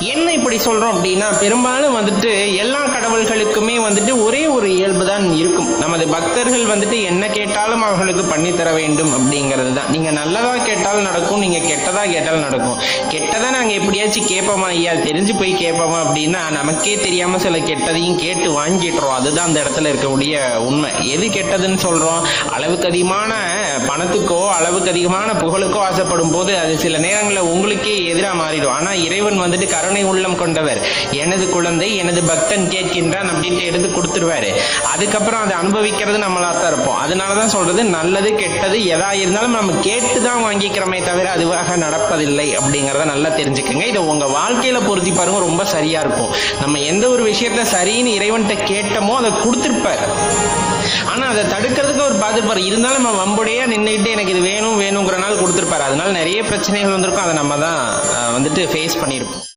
என்ன இப்படி சொல்றோம் அப்படின்னா பெரும்பாலும் வந்துட்டு எல்லா கடவுள்களுக்குமே வந்துட்டு ஒரே ஒரு இயல்பு தான் இருக்கும். நமது பக்தர்கள் வந்துட்டு என்ன கேட்டாலும் அவர்களுக்கு பண்ணி தர வேண்டும் அப்படிங்கிறது தான். நீங்க நல்லதா கேட்டாலும் நடக்கும் நீங்க கெட்டதா கேட்டாலும் நடக்கும். கெட்டதா நாங்க எப்படியாச்சும் கேட்போமா ஐயா? தெரிஞ்சு போய் கேட்போமா அப்படின்னா நமக்கே தெரியாம சில கெட்டதையும் கேட்டு வாங்கிடுறோம் அதுதான் அந்த இடத்துல இருக்கக்கூடிய உண்மை. எது கெட்டதுன்னு சொல்றோம்? அளவுக்கு அதிகமான பணத்துக்கோ அளவுக்கு அதிகமான புகழுக்கோ ஆசைப்படும் போது அது சில நேரங்களில் உங்களுக்கே எதிராக மாறிடும். ஆனால் இறைவன் வந்துட்டு கருணை உள்ளம் கொண்டவர். எனது குழந்தை எனது பக்தன் கேட்கின்றான் அப்படின்ட்டு எடுத்து கொடுத்துருவாரு. அதுக்கப்புறம் அதை அனுபவிக்கிறது நம்மளா தான் இருப்போம். அதனால தான் சொல்றது நல்லது கெட்டது எதா இருந்தாலும் நம்ம கேட்டு தான் வாங்கிக்கிறோமே தவிர அதுவாக நடப்பதில்லை அப்படிங்கிறத நல்லா தெரிஞ்சுக்கோங்க. இதை உங்க வாழ்க்கையில பொருத்தி பாருங்க ரொம்ப சரியா இருக்கும். நம்ம எந்த ஒரு விஷயத்த சரின்னு இறைவன்கிட்ட கேட்டோமோ அதை கொடுத்துருப்பாரு. ஆனால் அதை தடுக்கிறதுக்கு ஒரு பார்த்துருப்பார் இருந்தாலும் நம்ம வம்புடையா நின்றுக்கிட்டு எனக்கு இது வேணும் வேணுங்கிற நாள் கொடுத்துருப்பாரு. அதனால நிறைய பிரச்சனைகள் வந்திருக்கும். அதை நம்ம தான் வந்துட்டு ஃபேஸ் பண்ணியிருப்போம்.